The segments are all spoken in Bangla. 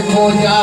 পূজা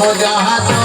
মজাহাজ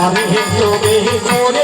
আমি তুমি করে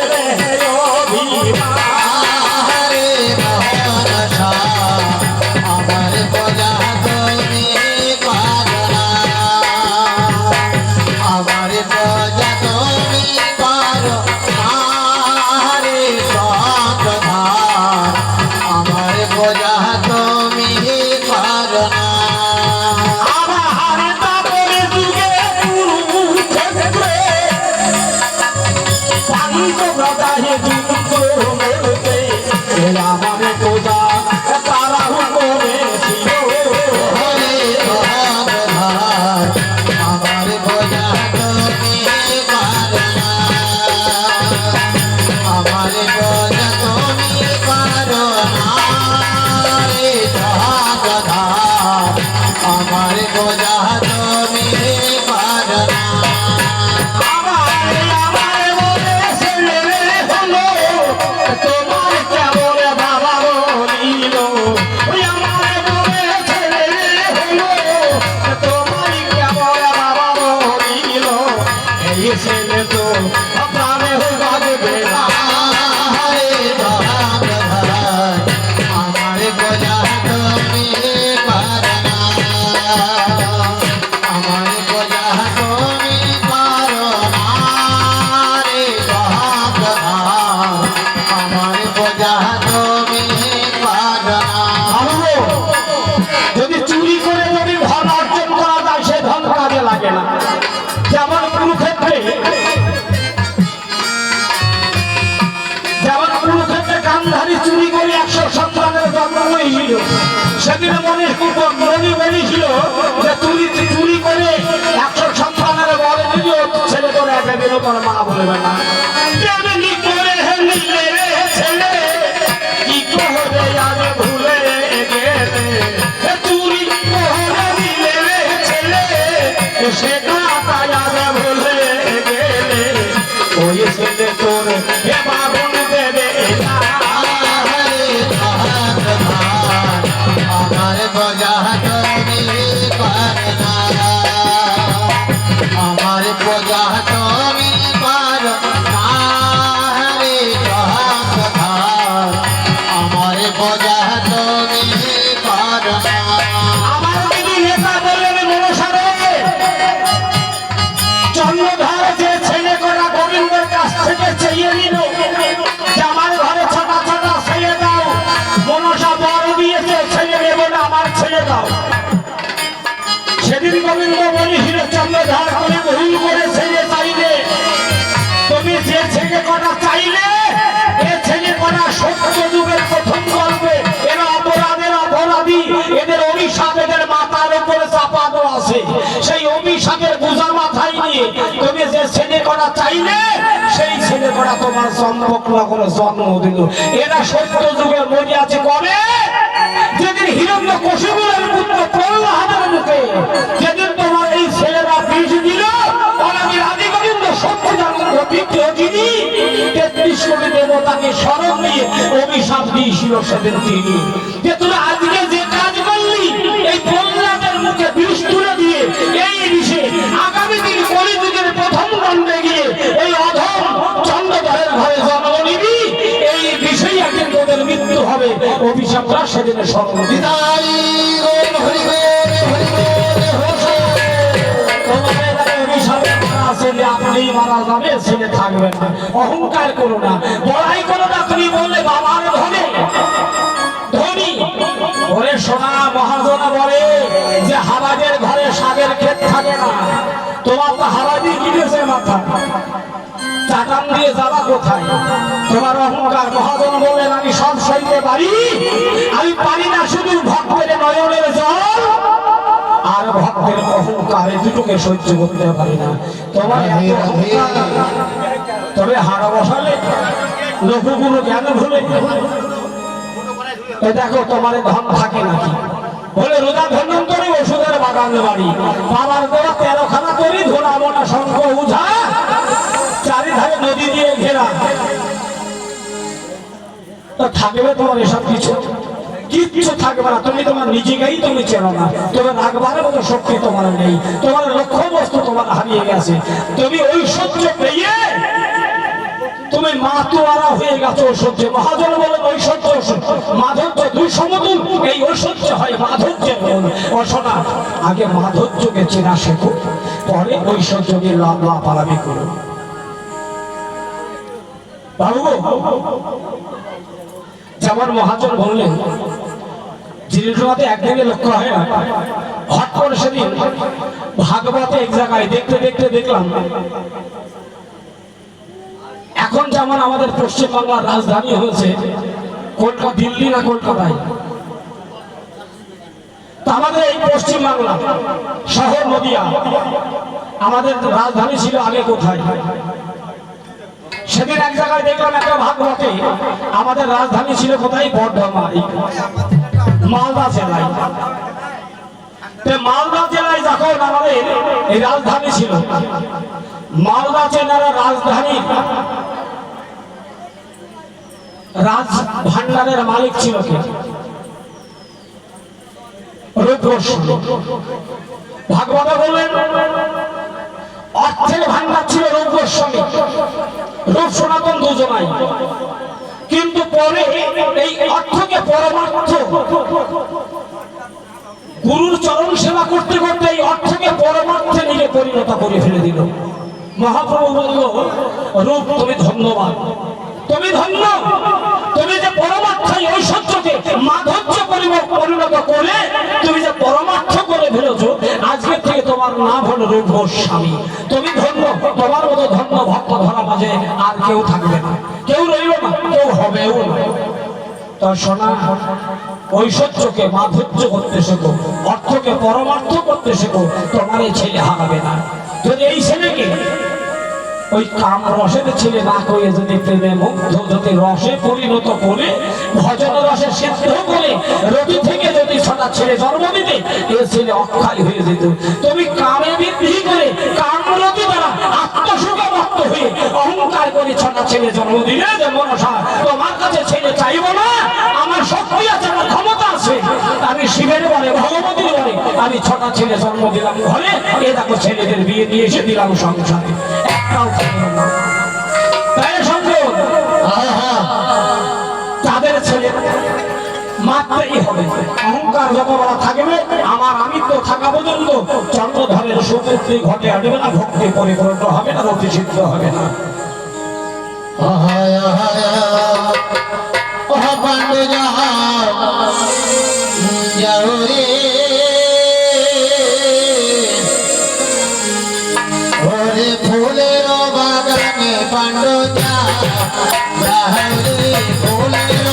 সেদিনে মনে মনে মনে ছিল যে তুলি চুরি করে একশো সন্তানের বড় নিল ছেলে করে একটা বেরো করে মা বলবে না সেটা তাই আগে ভুলে গেলে ওই ছেলে তোর করা চাইলে, সেই ছেলে করা তোমার সম্পর্ক নগরে জন্ম দিল। এরা সত্য যুগের মনে আছে কবে? যেদিন হিরণ্য কশিপুরের পুত্র প্রহ্লাদের মুখে, যেদিন তোমার এই ছেলেরা বিষ দিল নিয়ে অভিশাপ তিনি। যে তোরা আজকে যে কাজ করলি, এই মুখে বিষ তুলে দিয়ে, এই ঘরে জন্ম নিবি এই বিষয়ে একদিন তোদের মৃত্যু হবে। অভিশাপটা সেদিনে স্মরণ বিদায় অভিশাপে মারা যাবে ছেলে থাকবে না। অহংকার করো না। বড়াই করো না তুমি বললে বাবার ধনে। ধনী। ওরে সোনা মহাজনা বলে যে হারাজের ঘরে শাকের ক্ষেত থাকে না। দিয়ে যাবা কোথায়? তোমার অহংকার মহাজন বললেন, আমি সব সইতে পারি। আমি পারি না শুধু ভক্তের নয়নের জল, আর ভক্তের অহংকার দুটোকে সহ্য করতে পারি না। তোমার তবে হাড়া বসালে লোকগুলো জ্ঞান ভুলে দেখো তোমার ধন থাকে নাকি? বলে, রোজা ধন্যন্তরী ওষুধের বাগান বাড়ি। বাবার দেওয়া তেরোখানা করি ধরা মোটা শঙ্খ উঝা, চারিধারে নদী দিয়ে ঘেরা। তো থাকবে তোমার এসব কিছু? কিচ্ছু থাকবে না। তুমি তোমার নিজেকেই তুমি চেনো না। তোমার রাখবার মতো শক্তি তোমার নেই। তোমার লক্ষ্য বস্তু তোমার হারিয়ে গেছে। তুমি ঐশ্বর্য পেয়ে তুমি মাতোয়ারা হয়ে গেছো ঐশ্বর্য মহাজন বলেন ঐশ্বর্য মাধুর্য দুই সমতুল। এই ঐশ্বর্য হয়, মাধুর্যের অসনা আগে মাধুর্যকে চেনা শেখো, পরে ঐশ্বর্যকে লাভ পালামি করো। যেমন মহাজন বললেন জিনিসগুলোতে একদিকে লক্ষ্য হয় না। হট করে সেদিন ভাগবতে এক জায়গায় দেখতে দেখতে দেখলাম এখন যেমন আমাদের পশ্চিমবাংলার রাজধানী হয়েছে কলকাতা দিল্লি না কলকাতায় আমাদের এই পশ্চিমবাংলা, শহর নদিয়া, আমাদের রাজধানী ছিল আগে কোথায়? সেদিন এক জায়গায় দেখলাম একটা ভাগ ভাগবতে আমাদের রাজধানী ছিল কোথায়? বর্ধমান। মালদা জেলায়। মালদা জেলায় যখন আমাদের এই রাজধানী ছিল মালদা জেলার রাজধানী। রাজ ভান্ডারের মালিক ছিল কে? ভাগবত বললেন, অর্থের ভান্ডার ছিল রূপ গোস্বামী রূপ সনাতন দুজনাই। কিন্তু পরে এই অর্থকে পরমার্থ, গুরুর চরণ সেবা করতে করতে এই অর্থকে পরমার্থে নিজে পরিণত করে ফেলে দিল। মহাপ্রভু বলল, রূপ তুমি ধন্যবাদ। তুমি ধন্য। তুমি যে পরমার্থ এই ঐশ্বর্যকে মাধুর্য পরিণত করে তুমি যে পরমার্থ করে ফেলেছো, আজকে থেকে তোমার নাম হলো রূপ গোস্বামী তুমি ধন্য। তোমার মতো ধন্য ভক্ত ধরা মাঝে আর কেউ থাকবে না। কেউ রইল না, কেউ হবেও না। তা ঐশ্বর্যকে মাধুর্য করতে শেখো, অর্থকে পরমার্থ করতে শেখো তোমার এই ছেলে হারাবে না। যদি এই ছেলেকে ওই কাম রসের ছেলে না করে যদি প্রেমে মুগ্ধ, যদি রসে পরিণত করে, ভজন রসে সিদ্ধ করে, রবি থেকে যদি ছটা ছেলে জন্ম দিতে, এ ছেলে অক্ষয় হয়ে যেত। তুমি কামে বৃদ্ধি করে কাম রতি দ্বারা আত্মসুখে মত্ত হয়ে অহংকার করে ছটা ছেলে জন্ম দিলে যে মনসা, তোমার কাছে ছেলে চাইব না, আমার শক্তি আছে, আমার ক্ষমতা আছে। আমি শিবের বলে ভগবতীর বলে আমি ছটা ছেলে জন্ম দিলাম ঘরে এ দেখো ছেলেদের বিয়ে দিয়ে এসে দিলাম সংসারে অহংকার যত বড় থাকবে আমার আমিত্ব থাকা পর্যন্ত চন্দ্রধরের সুপুত্রী ঘটে আসবে না পরিপূর্ণ হবে না রতি হবে না যা যাও রে ফুলের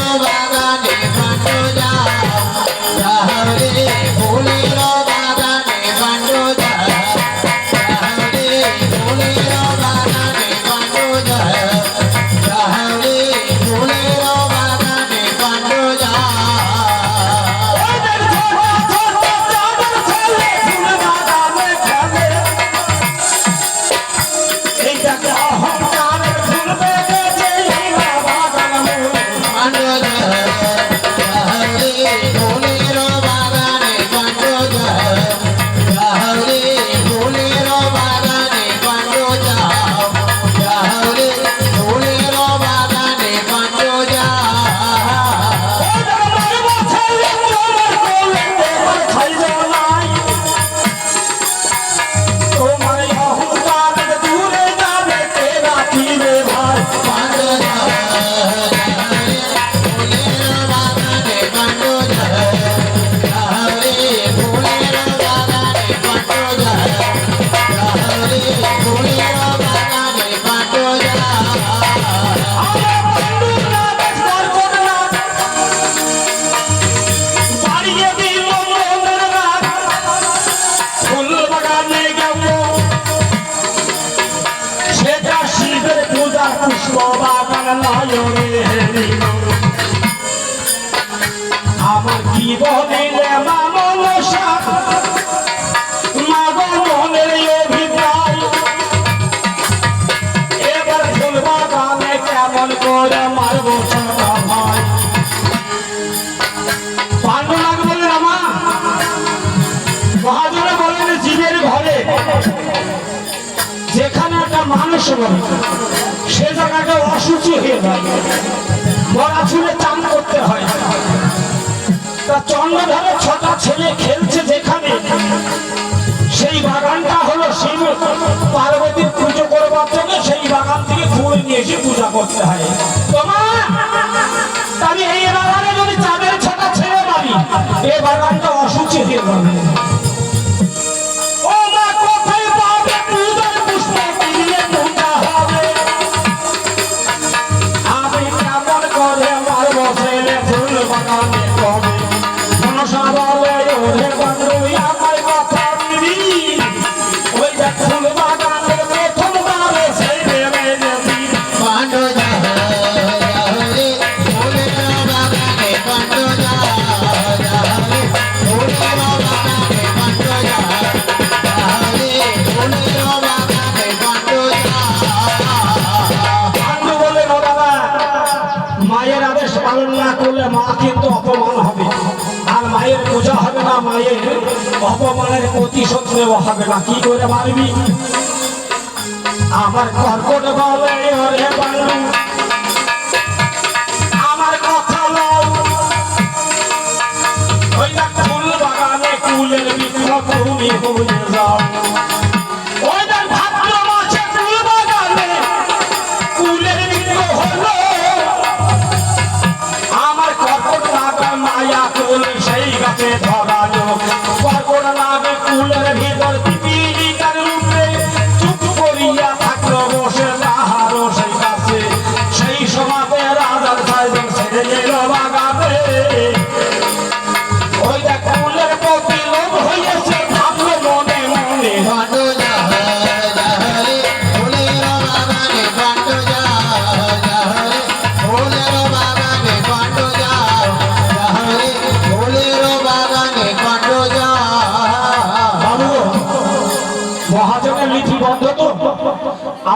সে জায়গাটা অসুচি হয়ে যায়। মরা চুলে চান করতে হয়। তা চন্দ্রধারে ছটা ছেলে খেলছে যেখানে। সেই বাগানটা হলো শিব। পার্বতীর পুজো করবার জন্য সেই বাগান থেকে ফুল নিয়ে এসে পূজা করতে হয়। তোমার আমি এই বাগানে যদি চাঁদের ছটা ছেলে মারি এই বাগানটা অসুচি হয়ে যাবে। নেওয়া হবে না, কি করে মারবি আমার কর্কট বলে আমার কথা ওই বাগানে কুলের বিক্রম তুমি হয়ে যাও।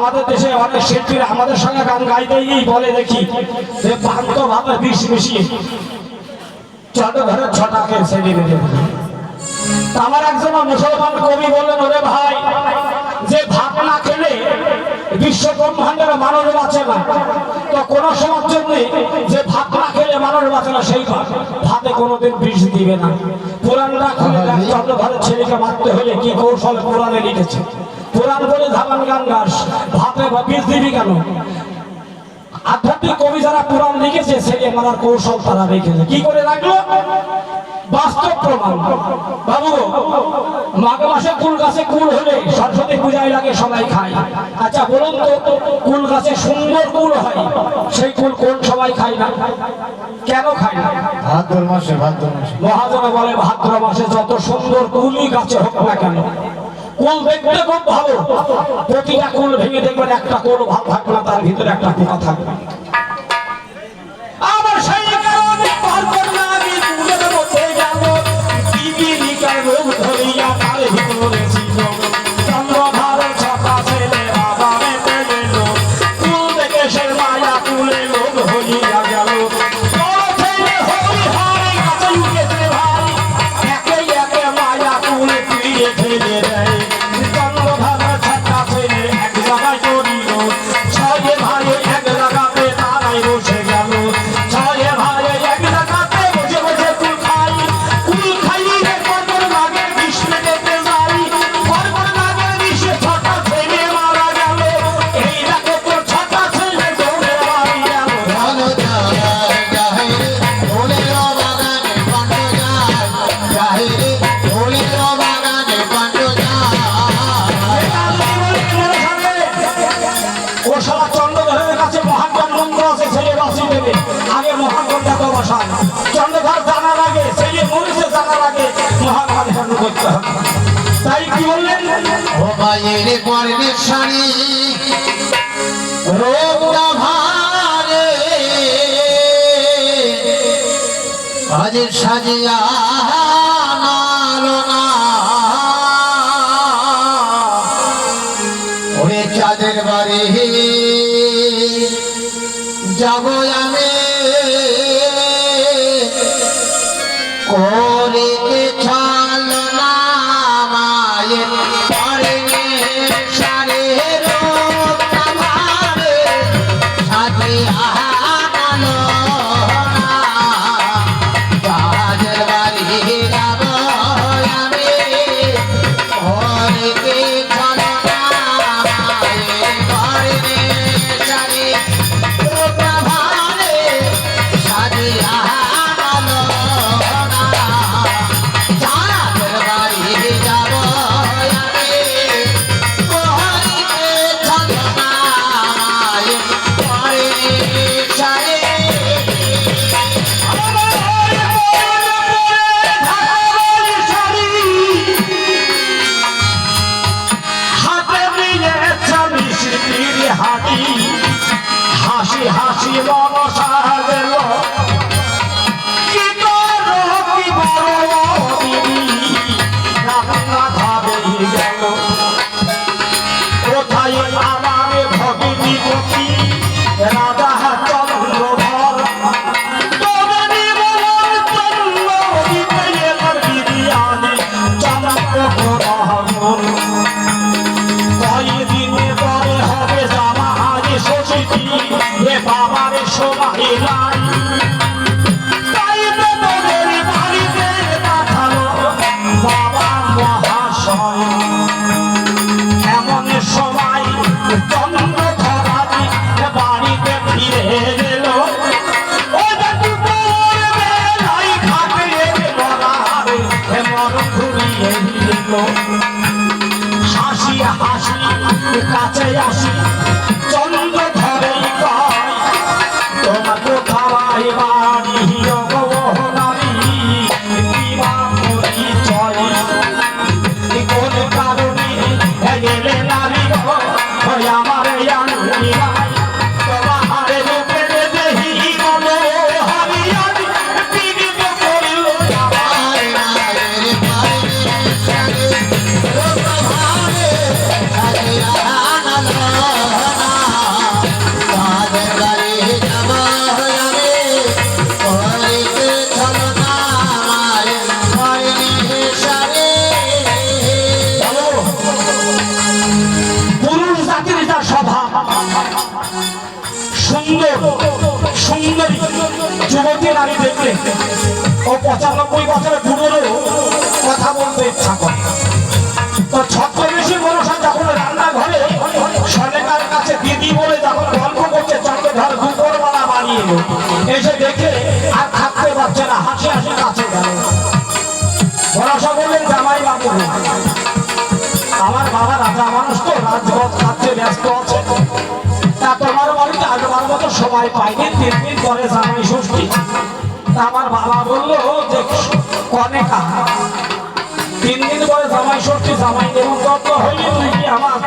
আমাদের দেশে অনেক শিল্পীরা আমাদের সঙ্গে গান গাইতে গিয়ে বলে দেখি যে পান্ত ভাবে বিষ মিশিয়ে চন্দ্রধরের ছটাকে ছেড়ে বেঁধে আমার একজন মুসলমান কবি বললেন, ওরে ভাই, যে ভাত না খেলে বিশ্ব ব্রহ্মাণ্ডের মানুষ বাঁচে না, তো কোন সময় জন্য যে ভাত না খেলে মানুষ বাঁচে না, সেই ভাত ভাতে কোনোদিন বিষ দিবে না। পুরাণরা খুলে দেখ চন্দ্রধরের ছেলেকে মারতে হলে কি কৌশল পুরাণে লিখেছে? পুরাণ বলে ধাবান গান গাস। ভাতে বা বিষ দিবি কেন? আধ্যাত্মিক কবি যারা পুরাণ লিখেছে ছেলে মারার কৌশল তারা রেখেছে। কি করে রাখল? বাস্তব প্রমাণ। বাবু মাঘ মাসে কুল গাছে কুল হলে সরস্বতী পূজায় লাগে সবাই খায়। আচ্ছা বলুন তো কুল গাছে সুন্দর কুল হয় সেই কুল কোন সবাই খায় না? কেন খায় না? ভাদ্র মাসে ভাদ্র মাসে। মহাজনে বলে ভাদ্র মাসে যত সুন্দর কুলই গাছে হোক না কেন কুল দেখবে খুব ভালো প্রতিটা কোন ভেঙে দেখবেন একটা কোন ভাব থাকবে না, তার ভিতরে একটা পোকা থাকবে। আমার সেই কারণে পার না, আমি কুলের মধ্যে যাব। পিপিলিকার রোগ ধরিয়া তার ভিতরে বাইরে বর্ণের শাড়ি। রোগটা ভারে আজ সাজিয়া চাঁদের বাড়ি যাব আমি দেখলে ও পঁচানব্বই বছরের বুড়োরও কথা বলতে ইচ্ছা করে তো ছত্রবেশী মনসা যখন রান্নাঘরে সনেকার কাছে দিদি বলে যখন গল্প করছে চন্দ্রধর দুপুরবেলা বানিয়ে এসে দেখে আর থাকতে পারছে না, হাসি হাসি কাছে গেল। ভরসা বললেন, জামাই বাবু, আমার বাবা রাজা মানুষ তো, রাজপথ খাচ্ছে ব্যস্ত আছে। তা তোমার বাড়িতে আগেবার মতো সময় পাইনি তিন দিন পরে জামাই ষষ্ঠী। আমার বাবা বলল যে কনেকা তিন দিন পরে জামাই জামাই নেমন্তন্ন হইলে তুই আমার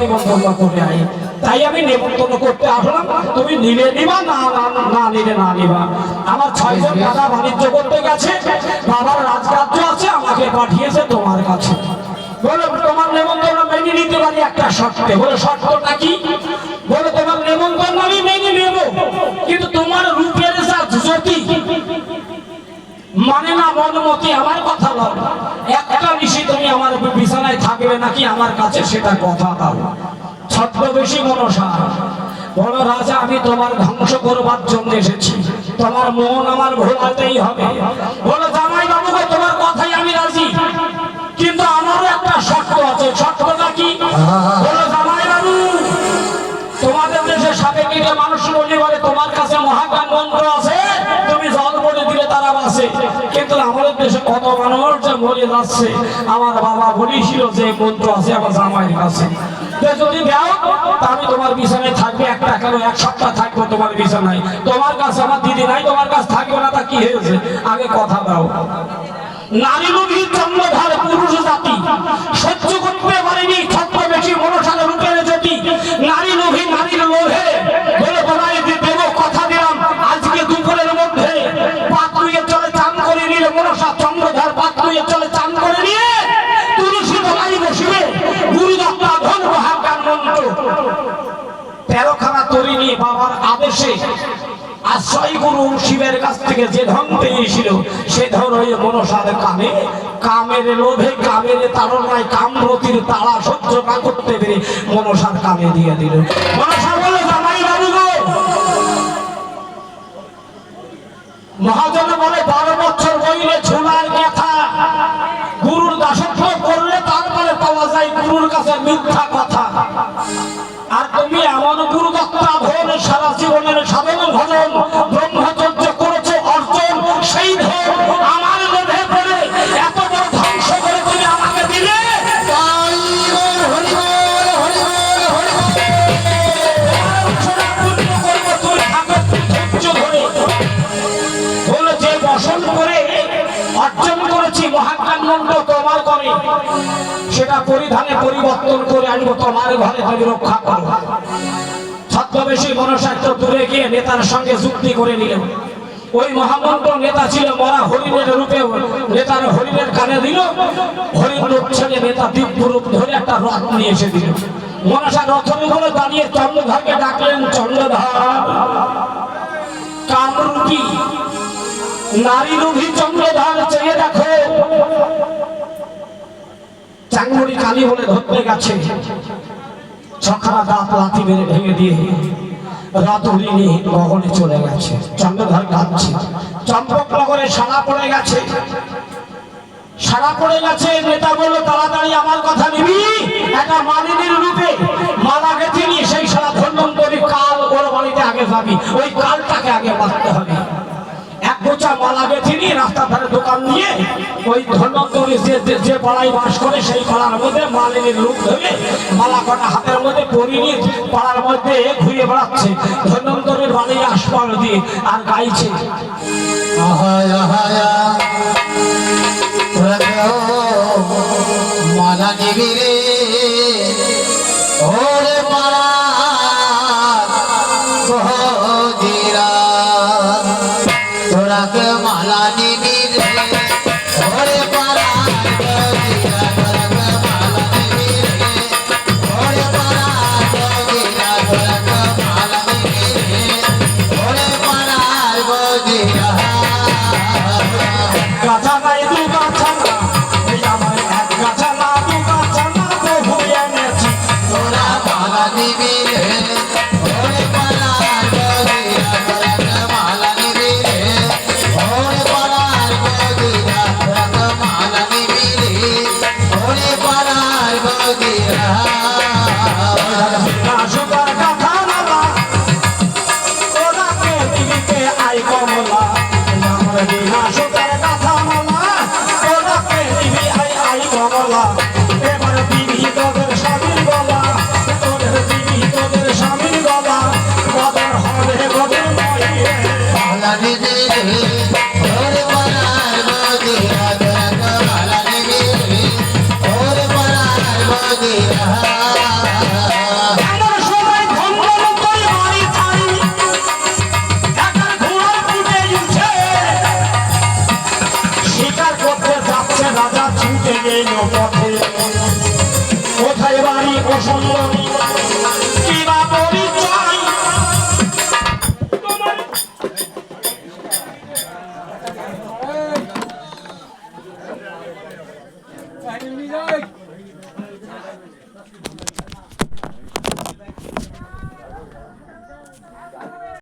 নেমন্তন্ন করে আই তাই আমি নেমন্তন্ন করতে আসলাম। তুমি নিলে নিবা, না না নিলে না নিবা। আমার ছয়জন দাদা বাণিজ্য করতে গেছে। বাবার রাজকার্য আছে, আমাকে পাঠিয়েছে তোমার কাছে। বলে, তোমার নেমন্তন্ন মেনে নিতে পারি একটা শর্তে। বলে, শর্তটা কি? বলে, তোমার নেমন্তন্ন আমি মেনে নেব। কিন্তু তোমার রূপের জ্যোতি মানে না মনমতি, আমার কথা বল একটা নিশি তুমি আমার বিছানায় থাকবে নাকি আমার কাছে সেটা কথা দাও। ছদ্মবেশী মনসা বড় রাজা, আমি তোমার ধ্বংস করবার জন্য এসেছি। তোমার মন আমার ভোলাতেই হবে। বলো কত মানুষ যে যাচ্ছে। আমার বাবা বলেছিল যে মন্ত্র আছে, আমার জামাইয়ের কাছে আমি তোমার বিছানায় থাকবে একটা কেন এক সপ্তাহ থাকব তোমার বিছানায়। তোমার কাছে আমার দিদি নাই, তোমার কাছে থাকবে না, তা কি হয়েছে? আগে কথা দাও। সহ্য করতে আশ্রয় গুরু শিবের কাছ থেকে যে ধন পেয়েছিল, সে ধন হয়ে মনসার কামে। কামের লোভে, কামের তাড়নায়, কামরতির তারা সহ্য না করতে পেরে মনসার কামে দিয়ে দিল। মহাজন বলে, বারো বছর বইলে পরিধানে পরিবর্তন করে আনব তোমার ঘরে তুমি রক্ষা করো। ছদ্মবেশী মনসাক্য দূরে গিয়ে নেতার সঙ্গে যুক্তি করে নিলেন। ওই মহামন্ত্র নেতা ছিল মরা হরিণের রূপে, নেতার হরিণের কানে দিল। হরিণ ছেড়ে নেতা দিব্য রূপ ধরে একটা রথ নিয়ে এসে দিল। মনসা রথের উপরে দাঁড়িয়ে চন্দ্রধরকে ডাকলেন চন্দ্রধর কামরূপী নারী রূপী চন্দ্রধর চেয়ে দেখো চাঙ্গুড়ি কালী বলে ধরতে গেছে। ছখানা দাঁত লাথি মেরে ভেঙে দিয়ে রাত উড়িনি গগনে চলে গেছে। চন্দ্রধর কাঁদছে চম্পকনগরে সারা পড়ে গেছে। সারা পড়ে গেছে, নেতা বলল, তাড়াতাড়ি আমার কথা নিবি। একটা মালিনীর রূপে। মালা গেছে নিয়ে সেই সারা ধন্যন্তরী কাল ওর বাড়িতে আগে যাবি ওই কালটাকে আগে মারতে হবে। গোছা মালা গেছে নিয়ে রাস্তা ধারে দোকান নিয়ে ওই ধন্যন্তরী যে যে- পাড়ায় বাস করে, সেই পাড়ার মধ্যে মালিনীর রূপ ধরে মালা কটা হাতের মধ্যে পরিয়ে পাড়ার মধ্যে ঘুরে বেড়াচ্ছে। ধন্যন্তরীর বাড়ি আসপাল দিয়ে আর গাইছে। মালা নিবি ওরে